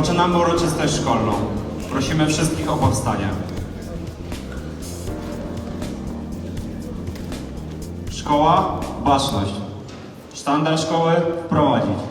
Rozpoczynamy uroczystość szkolną. Prosimy wszystkich o powstanie. Szkoła, baczność. Sztandar szkoły wprowadzić.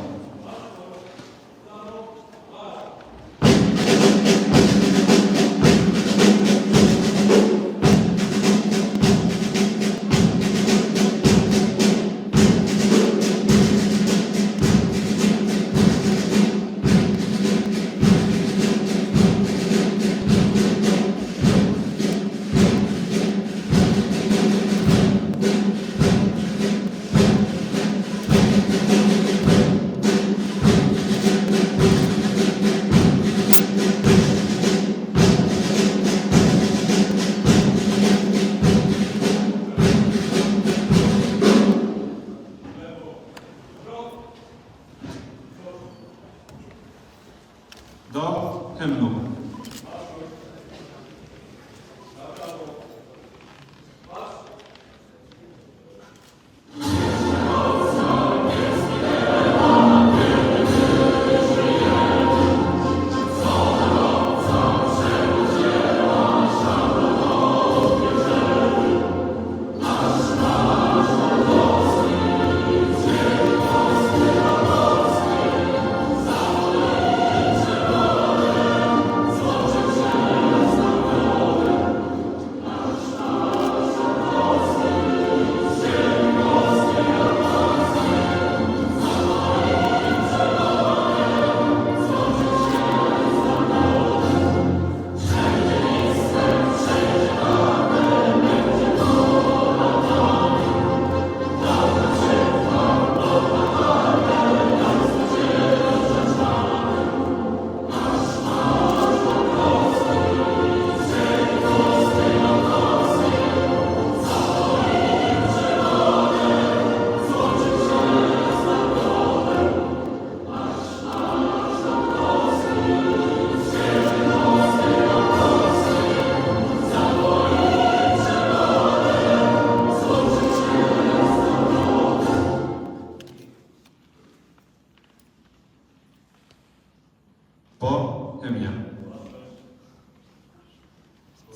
Do hymnu.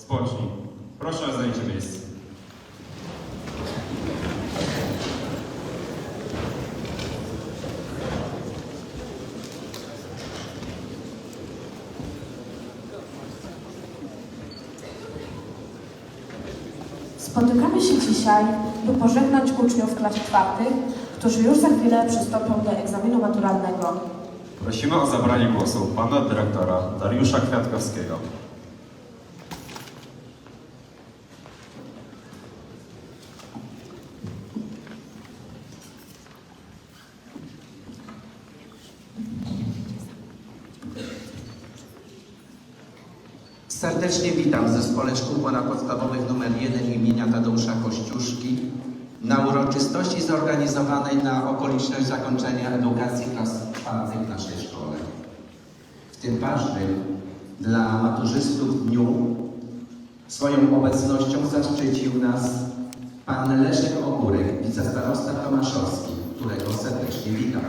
Spocznij. Proszę o zajęcie miejsc. Spotykamy się dzisiaj, by pożegnać uczniów klas czwartych, którzy już za chwilę przystąpią do egzaminu maturalnego. Prosimy o zabranie głosu pana dyrektora Dariusza Kwiatkowskiego. Serdecznie witam w Zespole Szkół Ponadpodstawowych nr 1 imienia Tadeusza Kościuszki na uroczystości zorganizowanej na okoliczność zakończenia edukacji klas czwartych w naszej szkole. W tym ważnym dla maturzystów dniu swoją obecnością zaszczycił nas pan Leszek Ogórek, wicestarosta Tomaszowski, którego serdecznie witam.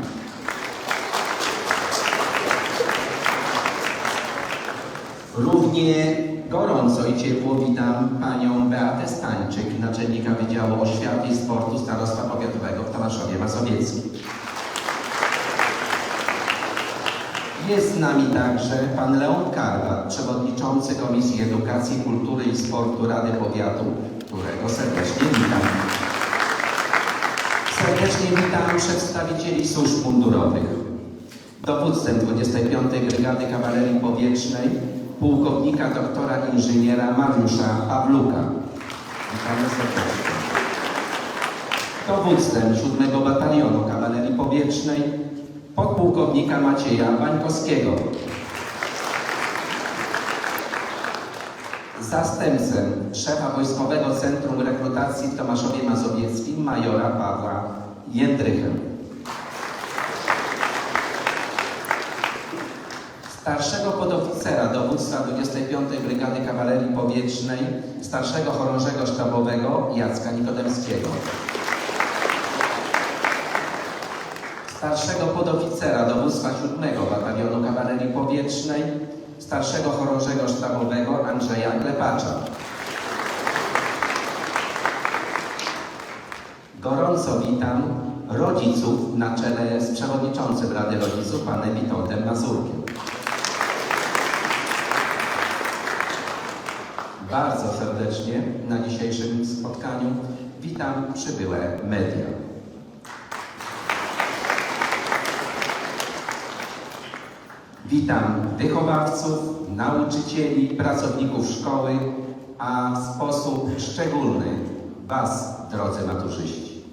Równie gorąco i ciepło witam panią Beatę Stańczyk, naczelnika Wydziału Oświaty i Sportu Starostwa Powiatowego w Tomaszowie Mazowieckim. Jest z nami także pan Leon Karwat, przewodniczący Komisji Edukacji, Kultury i Sportu Rady Powiatu, którego serdecznie witam. Serdecznie witam przedstawicieli służb mundurowych. Dowódcem 25. Brygady Kawalerii Powietrznej, pułkownika doktora inżyniera Mariusza Pawluka. Witamy serdecznie. Dowódcem 7 Batalionu Kawalerii Powietrznej, podpułkownika Macieja Wańkowskiego. Zastępcem szefa Wojskowego Centrum Rekrutacji w Tomaszowie Mazowieckim, majora Pawła Jędrychę. Starszego podoficera dowództwa 25. Brygady Kawalerii Powietrznej, starszego chorążego sztabowego Jacka Nikodemskiego. starszego podoficera dowództwa 7 Batalionu Kawalerii Powietrznej, starszego chorążego sztabowego Andrzeja Klepacza. Gorąco witam rodziców na czele z przewodniczącym Rady Rodziców, panem Witoldem Mazurkiem. Bardzo serdecznie na dzisiejszym spotkaniu witam przybyłe media. Witam wychowawców, nauczycieli, pracowników szkoły, a w sposób szczególny Was, drodzy maturzyści.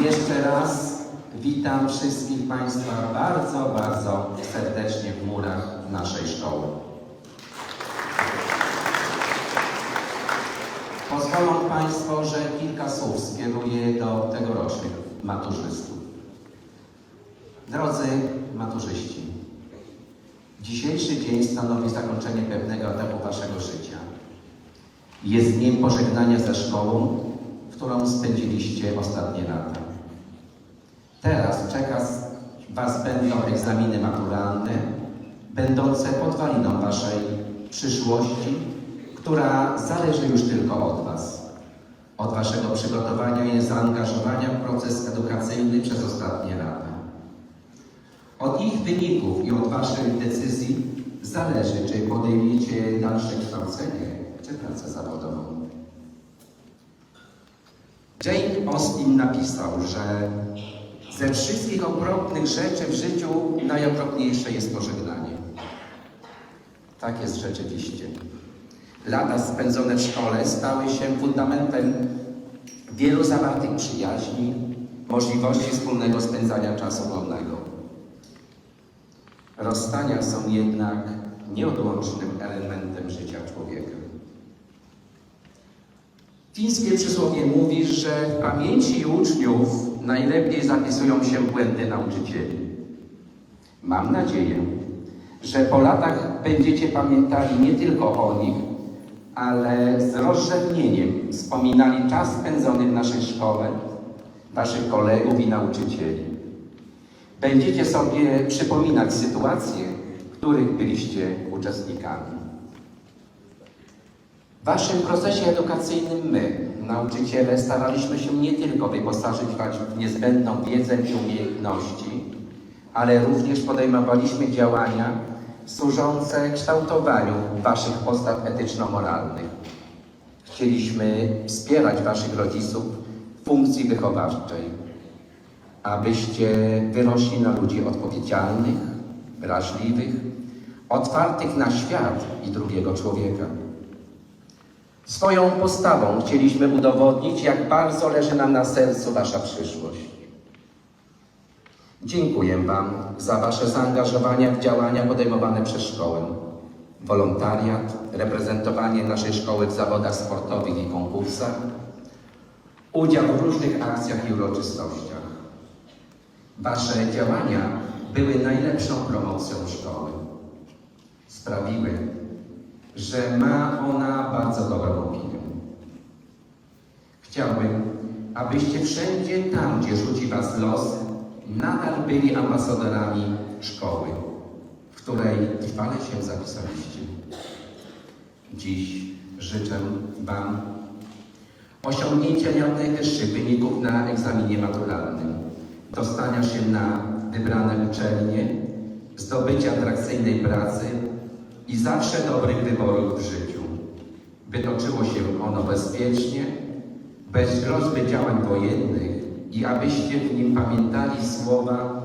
Jeszcze raz witam wszystkich Państwa bardzo, bardzo serdecznie w murach naszej szkoły. Pozwolą Państwo, że kilka słów skieruję do tegorocznych maturzystów. Drodzy maturzyści, dzisiejszy dzień stanowi zakończenie pewnego etapu Waszego życia. Jest dniem pożegnania ze szkołą, którą spędziliście ostatnie lata. Teraz czeka Was będą egzaminy maturalne, będące podwaliną Waszej przyszłości, która zależy już tylko od Was. Od Waszego przygotowania i zaangażowania w proces edukacyjny przez ostatnie lata. Od ich wyników i od Waszych decyzji zależy, czy podejmiecie dalsze kształcenie, czy pracę zawodową. Jane Austen napisał, że ze wszystkich okropnych rzeczy w życiu najokropniejsze jest pożegnanie. Tak jest rzeczywiście. Lata spędzone w szkole stały się fundamentem wielu zawartych przyjaźni, możliwości wspólnego spędzania czasu wolnego. Rozstania są jednak nieodłącznym elementem życia człowieka. Fińskie przysłowie mówi, że w pamięci uczniów najlepiej zapisują się błędy nauczycieli. Mam nadzieję, że po latach będziecie pamiętali nie tylko o nich, ale z rozrzewnieniem wspominali czas spędzony w naszej szkole, waszych kolegów i nauczycieli. Będziecie sobie przypominać sytuacje, w których byliście uczestnikami. W waszym procesie edukacyjnym my, nauczyciele, staraliśmy się nie tylko wyposażyć was w niezbędną wiedzę i umiejętności, ale również podejmowaliśmy działania służące kształtowaniu waszych postaw etyczno-moralnych. Chcieliśmy wspierać waszych rodziców w funkcji wychowawczej, abyście wyrośli na ludzi odpowiedzialnych, wrażliwych, otwartych na świat i drugiego człowieka. Swoją postawą chcieliśmy udowodnić, jak bardzo leży nam na sercu Wasza przyszłość. Dziękuję Wam za Wasze zaangażowanie w działania podejmowane przez szkołę. Wolontariat, reprezentowanie naszej szkoły w zawodach sportowych i konkursach, udział w różnych akcjach i uroczystościach. Wasze działania były najlepszą promocją szkoły. Sprawiły, że ma ona bardzo dobrą opinię. Chciałbym, abyście wszędzie tam, gdzie rzuci was los, nadal byli ambasadorami szkoły, w której trwale się zapisaliście. Dziś życzę Wam osiągnięcia jak najwyższych wyników na egzaminie maturalnym, dostania się na wybrane uczelnie, zdobycia atrakcyjnej pracy i zawsze dobrych wyborów w życiu, by toczyło się ono bezpiecznie, bez groźby działań wojennych i abyście w nim pamiętali słowa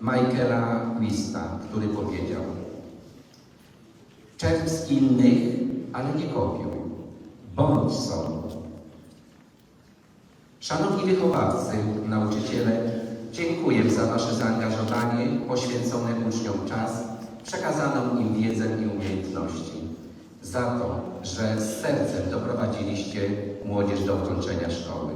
Michaela Lista, który powiedział Czerp innych, ale nie kopiuj. Bądź sobą. Szanowni wychowawcy, nauczyciele, dziękuję za Wasze zaangażowanie, poświęcony uczniom czas, przekazaną im wiedzę i umiejętności, za to, że z sercem doprowadziliście młodzież do ukończenia szkoły.